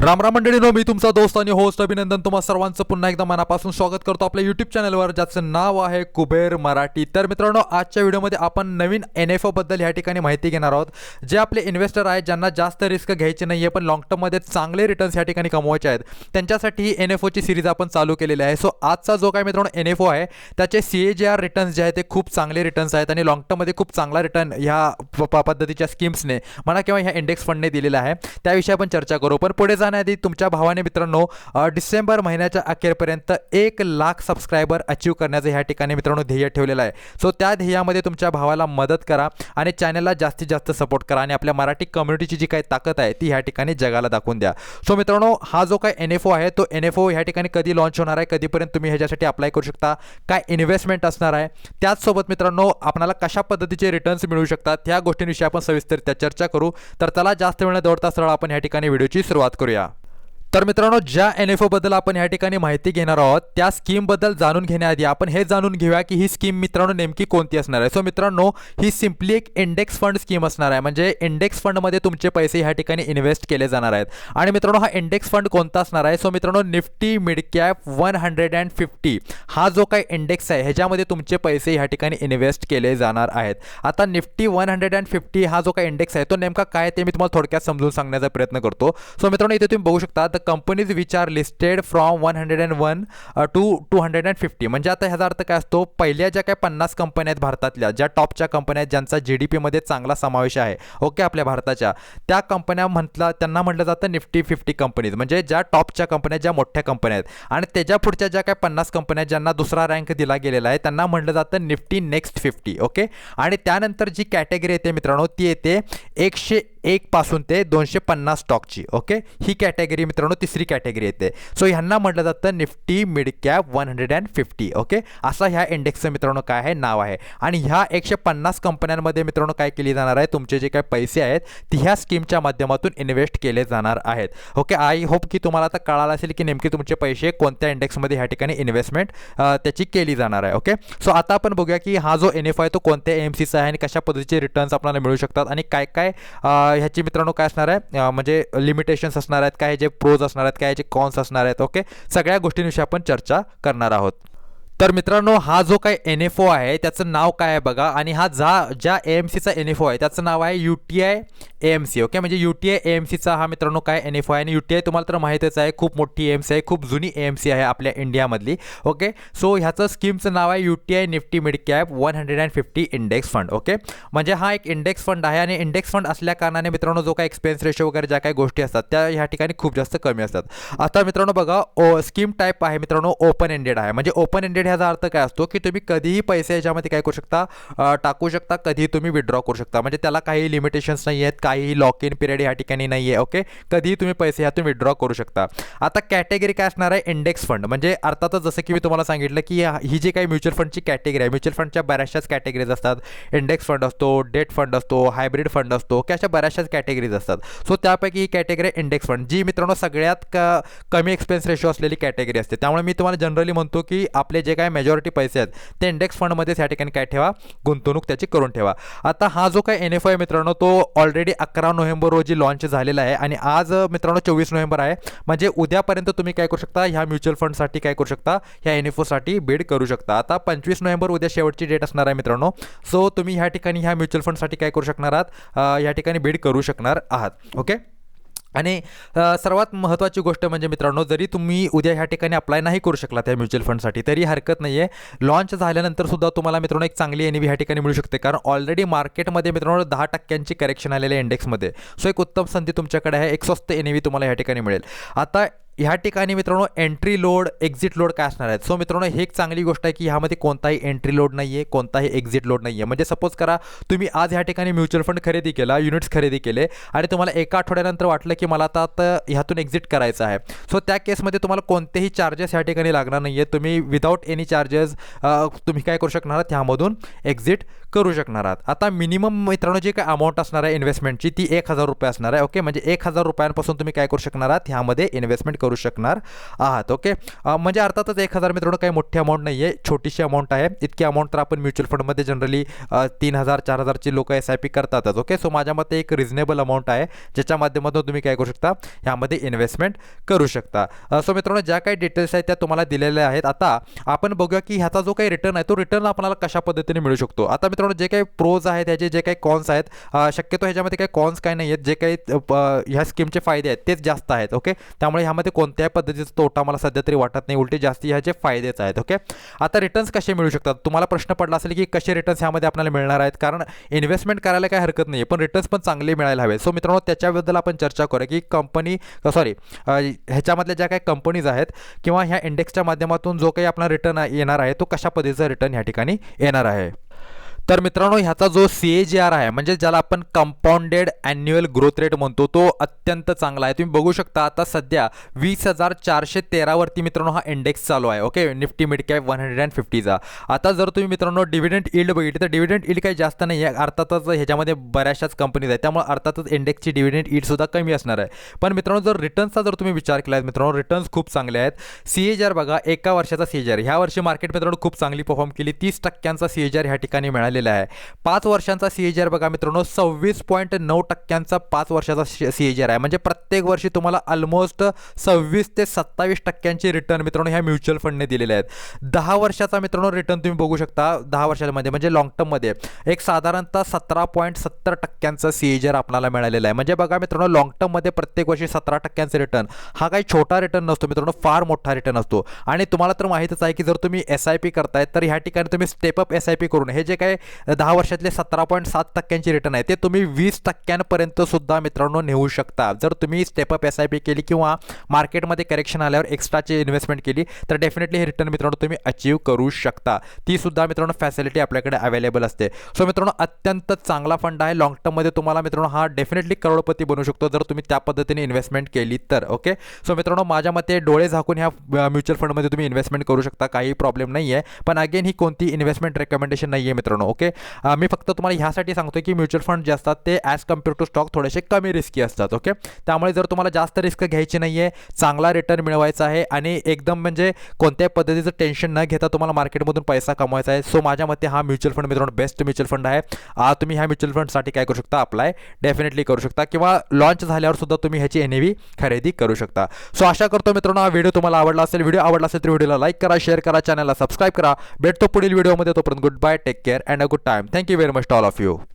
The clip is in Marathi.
रामराम मंडळीनो मी तुमचा दोस्त आणि होस्ट अभिनंदन. तुम्हा सर्वांचं पुन्हा एकदा मनापासून स्वागत करतो आपल्या युट्यूब चॅनलवर ज्याचं नाव आहे कुबेर मराठी. तर मित्रांनो आजच्या व्हिडिओमध्ये आपण नवीन एन एफ ओबद्दल या ठिकाणी माहिती घेणार आहोत. जे आपले इन्व्हेस्टर आहेत ज्यांना जास्त रिस्क घ्यायची नाही आहे पण लॉंग टर्ममध्ये चांगले रिटर्न्स या ठिकाणी कमवायचे आहेत त्यांच्यासाठी ही एन एफ ओची सिरीज आपण चालू केलेली आहे. सो आजचा जो काय मित्रांनो एन एफ ओ आहे त्याचे सी ए जे आर रिटर्न्स जे आहेत ते खूप चांगले रिटर्न्स आहेत आणि लॉंग टर्ममध्ये खूप चांगला रिटर्न ह्या प- प- पद्धतीच्या स्कीम्सने म्हणा किंवा ह्या इंडेक्स फंडने दिलेला आहे. त्याविषयी आपण चर्चा करू. पण पुढे जाण्याआधी तुमच्या भावाने मित्रांनो डिसेंबर महिन्याच्या अखेरपर्यंत एक लाख सबस्क्रायबर अचीव करण्याचं ह्या ठिकाणी मित्रांनो ध्येय ठेवलेलं आहे. सो त्या ध्येयामध्ये तुमच्या भावाला मदत करा आणि चॅनलला जास्तीत जास्त सपोर्ट करा आणि आपल्या मराठी कम्युनिटीची जी काही ताकद आहे ती ह्या ठिकाणी जगाला दाखवून द्या. सो मित्रांनो हा जो काय एन एफ ओ आहे तो एन एफ ओ ह्या ठिकाणी कधी लॉन्च होणार आहे कधीपर्यंत तुम्ही ह्याच्यासाठी अप्लाय करू शकता काय इन्व्हेस्टमेंट असणार आहे त्याचसोबत मित्रांनो आपल्याला कशा पद्धतीचे रिटर्न्स मिळू शकतात ह्या गोष्टींविषयी आपण सविस्तरित्या चर्चा करू. तर त्याला जास्त वेळ न दौडता सरळ आपण ह्या ठिकाणी व्हिडिओची सुरुवात करूया. area तर मित्रांनो ज्या एन एफ ओबद्दल आपण या ठिकाणी माहिती घेणार आहोत त्या स्कीमबद्दल जाणून घेण्याआधी आपण हे जाणून घेऊया की ही स्कीम मित्रांनो नेमकी कोणती असणार आहे. सो मित्रांनो ही सिम्पली एक इंडेक्स फंड स्कीम असणार आहे. म्हणजे इंडेक्स फंडमध्ये तुमचे पैसे ह्या ठिकाणी इन्व्हेस्ट केले जाणार आहेत. आणि मित्रांनो हा इंडेक्स फंड कोणता असणार आहे? सो मित्रांनो Nifty mid cap one hundred and fifty हा जो काही इंडेक्स आहे ह्याच्यामध्ये तुमचे पैसे ह्या ठिकाणी इन्व्हेस्ट केले जाणार आहेत. आता Nifty one hundred and fifty हा जो काही इंडेक्स आहे तो नेमका काय ते मी तुम्हाला थोडक्यात समजून सांगण्याचा प्रयत्न करतो. सो मित्रांनो इथे तुम्ही बघू शकता companies which are listed from one hundred and one to two hundred and fifty म्हणजे आता ह्याचा अर्थ काय असतो? पहिल्या ज्या काही पन्नास कंपन्या आहेत भारतातल्या ज्या टॉपच्या कंपन्या आहेत ज्यांचा जी डी पीमध्ये चांगला समावेश आहे ओके आपल्या भारताच्या त्या कंपन्या म्हटलं त्यांना म्हटलं जातं निफ्टी फिफ्टी कंपनीज म्हणजे ज्या टॉपच्या कंपन्या ज्या मोठ्या कंपन्या आहेत. आणि त्याच्या पुढच्या ज्या काही पन्नास कंपन्या आहेत ज्यांना दुसरा रँक दिला गेलेला आहे त्यांना म्हटलं जातं निफ्टी नेक्स्ट फिफ्टी ओके? आणि त्यानंतर जी कॅटेगरी येते मित्रांनो ती येते एकशे एकपासून ते दोनशे पन्नास स्टॉकची ओके ही कॅटेगरी मित्रांनो तिसरी कॅटेगरी येते. सो ह्यांना म्हटलं जातं Nifty mid cap one hundred and fifty okay असा ह्या इंडेक्सचं मित्रांनो काय आहे? नाव आहे. आणि ह्या एकशे पन्नास कंपन्यांमध्ये मित्रांनो काय केली जाणार आहे? तुमचे जे काही पैसे आहेत ती ह्या स्कीमच्या माध्यमातून इन्व्हेस्ट केले जाणार आहेत. ओके आय होप की तुम्हाला आता कळालं असेल की नेमके तुमचे पैसे कोणत्या इंडेक्समध्ये ह्या ठिकाणी इन्व्हेस्टमेंट त्याची केली जाणार आहे ओके सो आता आपण बघूया की हा जो एन एफ आहे तो कोणत्या एम सीचा आहे आणि कशा पद्धतीचे रिटर्न्स आपल्याला मिळू शकतात आणि काय काय ह्याची मित्रांनो काय असणार आहे? म्हणजे लिमिटेशन्स असणार आहेत काय जे प्रोज असणार आहेत काय जे कॉन्स असणार आहेत ओके सगळ्या गोष्टींविषयी आपण चर्चा करणार आहोत. तर मित्रांनो हा जो काही एन एफ ओ आहे त्याचं नाव काय आहे बघा. आणि हा जा ज्या ए एम सीचा एन एफ ओ आहे त्याचं नाव आहे U T I A M C okay म्हणजे U T I A M सीचा हा मित्रांनो काय एन एफ ओ आहे. आणि यू टी आय तुम्हाला तर माहितीच आहे खूप मोठी एम सी आहे खूप जुनी ए एम सी आहे आपल्या इंडियामधली ओके सो ह्याचं स्कीमचं नाव आहे U T I Nifty mid cap one hundred and fifty index fund okay म्हणजे हा एक इंडेक्स फंड आहे आणि इंडेक्स फंड असल्या कारणाने मित्रांनो जो काय एक्सपेन्स रेशो वगैरे ज्या काही गोष्टी असतात त्या ह्या ठिकाणी खूप जास्त कमी असतात. आता मित्रांनो बघा ओ स्कीम टाईप आहे मित्रांनो ओपन एंडेड आहे. म्हणजे ओपन एंडेड ह्याचा अर्थ काय असतो की तुम्ही कधीही पैसे याच्यामध्ये काय करू शकता? टाकू शकता कधीही तुम्ही विड्रॉ करू शकता. म्हणजे त्याला काही लिमिटेशन्स नाही आहेत काही लॉक इन पिरियड या ठिकाणी नाही आहे ओके कधीही तुम्ही पैसे ह्यातून विड्रॉ करू शकता. आता कॅटेगरी काय असणार आहे? इंडेक्स फंड म्हणजे अर्थातच जसं की मी तुम्हाला सांगितलं की ही जी काही म्युच्युअल फंडची कॅटेगरी आहे म्युच्युअल फंडच्या बऱ्याचशाच कॅटेगरीज असतात. इंडेक्स फंड असतो डेट फंड असतो हायब्रिड फंड असतो की अशा बऱ्याचशाच कॅटेगरीज असतात. सो त्यापैकी ही कॅटेगरी इंडेक्स फंड जी मित्रांनो सगळ्यात क कमी एक्सपेन्स रेशो असलेली कॅटेगरी असते. त्यामुळे मी तुम्हाला जनरली म्हणतो की आपले जे जे काय मेजॉरिटी पैसे आहेत ते इंडेक्स फंडमध्येच या ठिकाणी काय ठेवा गुंतवणूक त्याची करून ठेवा. आता हा जो काय एन एफ आहे मित्रांनो तो ऑलरेडी अकरा नोव्हेंबर रोजी लॉन्च झालेला आहे आणि आज मित्रांनो चोवीस नोव्हेंबर आहे. म्हणजे उद्यापर्यंत तुम्ही काय करू शकता ह्या म्युच्युअल फंडसाठी काय करू शकता ह्या एन एफ ओसाठी बीड करू शकता. आता पंचवीस नोव्हेंबर उद्या शेवटची डेट असणार आहे मित्रांनो. सो तुम्ही ह्या ठिकाणी ह्या म्युच्युअल फंडसाठी काय करू शकणार आहात? या ठिकाणी बीड करू शकणार आहात. ओके आणि सर्वात महत्त्वाची गोष्ट म्हणजे मित्रांनो जरी तुम्ही उद्या ह्या ठिकाणी अप्लाय नाही करू शकला त्या म्युच्युअल फंडसाठी तरी हरकत नाही आहे लॉन्च झाल्यानंतर सुद्धा तुम्हाला मित्रांनो एक चांगली एन ह्या ठिकाणी मिळू शकते. कारण ऑलरेडी मार्केटमध्ये मित्रांनो दहा टक्क्यांची करेक्शन आलेलं आहे इंडेक्समध्ये सो एक उत्तम संधी तुमच्याकडे आहे. एक स्वस्त एन तुम्हाला ह्या ठिकाणी मिळेल. आता ह्या ठिकाणी मित्रांनो एंट्री लोड एक्झिट लोड काय असणार आहेत? सो मित्रांनो ही एक चांगली गोष्ट आहे की ह्यामध्ये कोणताही एंट्री लोड नाही आहे कोणताही एक्झिट लोड नाही आहे म्हणजे सपोज करा तुम्ही आज ह्या ठिकाणी म्युच्युअल फंड खरेदी केला युनिट्स खरेदी केले आणि तुम्हाला एका आठवड्यानंतर वाटलं की मला आता आता ह्यातून एक्झिट करायचं आहे. सो त्या केसमध्ये तुम्हाला कोणतेही चार्जेस ह्या ठिकाणी लागणार नाही आहे तुम्ही विदाऊट एनी चार्जेस तुम्ही काय करू शकणार आहात? ह्यामधून एक्झिट करू शकणार आहात. आता मिनिमम मित्रांनो जी काय अमाऊंट असणार आहे इन्व्हेस्टमेंटची ती एक हजार रुपये असणार आहे. ओके म्हणजे एक हजार रुपयांपासून तुम्ही काय करू शकणार आहात? ह्यामध्ये इन्व्हेस्टमेंट करू शकणार आहात ओके? म्हणजे अर्थातच एक हजार मित्रांनो काही मोठी अमाऊंट नाही आहे छोटीशी अमाऊंट आहे. इतकी अमाऊंट तर आपण म्युच्युअल फंडमध्ये जनरली तीन हजार चार हजारची लोक एस आय पी करतातच ओके? सो माझ्या मते एक रिझनेबल अमाऊंट आहे ज्याच्या माध्यमातून तुम्ही काय करू शकता ह्यामध्ये इन्व्हेस्टमेंट करू शकता. सो मित्रांनो ज्या काही डिटेल्स आहेत त्या तुम्हाला दिलेल्या आहेत. आता आपण बघूया की ह्याचा जो काही रिटर्न आहे तो रिटर्न आपल्याला कशा पद्धतीने मिळू शकतो? आता मित्रांनो जे काही प्रोज आहेत ह्याचे जे काही कॉन्स आहेत शक्यतो ह्याच्यामध्ये काही कॉन्स काही नाही आहेत जे काही ह्या स्कीमचे फायदे आहेत तेच जास्त आहेत ओके? त्यामुळे ह्यामध्ये कोणत्याही पद्धतीचा तोटा मला सध्या तरी वाटत नाही. उलटे जास्ती ह्याचे फायदेच आहेत ओके आता रिटर्न्स कसे मिळू शकतात? तुम्हाला प्रश्न पडला असेल की कसे रिटर्न्स ह्यामध्ये आपल्याला मिळणार आहेत? कारण इन्व्हेस्टमेंट करायला काही हरकत नाही पण रिटर्न्स पण चांगले मिळायला हवे. सो मित्रांनो त्याच्याबद्दल आपण चर्चा करूया की कंपनी सॉरी ह्याच्यामधल्या ज्या काही कंपनीज आहेत किंवा ह्या इंडेक्सच्या माध्यमातून जो काही आपला रिटर्न येणार आहे तो कशा पद्धतीचा रिटर्न ह्या ठिकाणी येणार आहे? तर मित्रांनो ह्याचा जो सी ए जी आर आहे म्हणजे ज्याला आपण कंपाऊंडेड ॲन्युअल ग्रोथ रेट म्हणतो तो अत्यंत चांगला आहे. तुम्ही बघू शकता आता सध्या वीस हजार चारशे तेरावरती मित्रांनो हा इंडेक्स चालू आहे okay Nifty mid cap one hundred and फिफ्टीचा आता जर तुम्ही मित्रांनो डिव्हिडंट इल्ड बघितली तर डिव्हिडंट इल्ड काही जास्त नाही आहे. अर्थातच ह्याच्यामध्ये बऱ्याचशाच कंपनीज आहेत. त्यामुळे अर्थातच इंडेक्सची डिव्हिडंट इल्डसुद्धा कमी असणार आहे. पण मित्रांनो जर रिटर्न्सचा जर तुम्ही विचार केला मित्रांनो रिटर्न्स खूप चांगले आहेत. सी ए जी आर बघा एका वर्षाचा सी ए जी आर ह्या वर्षी मार्केट मित्रांनो खूप चांगली परफॉर्म केली. तीस टक्क्यांचा सी ए जी आर ह्या ठिकाणी मिळालेला आहे. पाच वर्षांचा सी आर बघा मित्रांनो सव्वीस पॉईंट नऊ टक्क्यांचा पाच वर्षाचा सी आर आहे. म्हणजे प्रत्येक वर्षी तुम्हाला ऑलमोस्ट सव्वीस ते सत्तावीस टक्क्यांचे रिटर्न मित्रांनो ह्या म्युच्युअल फंडने दिलेले आहेत. दहा वर्षाचा मित्रांनो रिटर्न तुम्ही बघू शकता दहा वर्षामध्ये म्हणजे लॉंग टर्ममध्ये एक साधारणतः सतरा पॉईंट सत्तर टक्क्यांचा सी आर आपल्याला मिळालेला आहे. म्हणजे बघा मित्रांनो लॉंग टर्ममध्ये प्रत्येक वर्षी सतरा टक्क्यांचा रिटर्न हा काही छोटा रिटर्न नसतो मित्रांनो फार मोठा रिटर्न असतो. आणि तुम्हाला तर माहीतच आहे की जर तुम्ही एस आय पी करताय तर ह्या ठिकाणी तुम्ही स्टेपअप एस आय पी करून हे जे काय दहा वर्षातले सतरा पॉईंट सात टक्क्यांची रिटर्न आहे. ते तुम्ही वीस टक्क्यांपर्यंत सुद्धा मित्रांनो नेऊ शकता. जर तुम्ही स्टेपअप एस आय पी केली किंवा मार्केटमध्ये करेक्शन आल्यावर एक्स्ट्राची इन्व्हेस्टमेंट केली तर डेफिनेटली हे रिटर्न मित्रांनो तुम्ही अचीव करू शकता. ती सुद्धा मित्रांनो फॅसिलिटी आपल्याकडे अवेलेबल असते. सो मित्रांनो अत्यंत चांगला फंड आहे. लॉंग टर्ममध्ये तुम्हाला मित्रांनो हा डेफिनेटली करोडपती बनू शकतो जर तुम्ही त्या पद्धतीने इन्व्हेस्टमेंट केली तर ओके सो मित्रांनो माझ्या मते डोळे झाकून ह्या म्युच्युअल फंडमध्ये तुम्ही इन्व्हेस्टमेंट करू शकता. काही प्रॉब्लेम नाही आहे पण अगेन ही कोणती इन्व्हेस्टमेंट रेकमेंडेशन नाही आहे मित्रांनो ओके? मी फक्त तुम्हाला ह्यासाठी सांगतो की म्युच्युअल फंड जे असतात ते ॲज कंपेअर टू स्टॉक थोडेसे कमी रिस्की असतात ओके? त्यामुळे जर तुम्हाला जास्त रिस्क घ्यायची नाही आहे चांगला रिटर्न मिळवायचा आहे आणि एकदम म्हणजे कोणत्याही पद्धतीचं टेन्शन न घेता तुम्हाला मार्केटमधून पैसा कमवायचा आहे. सो माझ्या मते हा म्युच्युअल फंड मित्रांनो बेस्ट म्युच्युअल फंड आहे. तुम्ही ह्या म्युच्युअल फंडसाठी काय करू शकता? अप्लाय डेफिनेटली करू शकता किंवा लॉन्च झाल्यावर सुद्धा तुम्ही ह्याची एन खरेदी करू शकता. सो आशा करतो मित्रांनो हा व्हिडिओ तुम्हाला आवडला असेल. व्हिडिओ आवडला असेल तर व्हिडिओला लाईक करा शेअर करा चॅनलला सबस्क्राईब करा. भेटतो पुढील व्हिडिओमध्ये तोपर्यंत good bye take care and Have a good time. Thank you very much to all of you.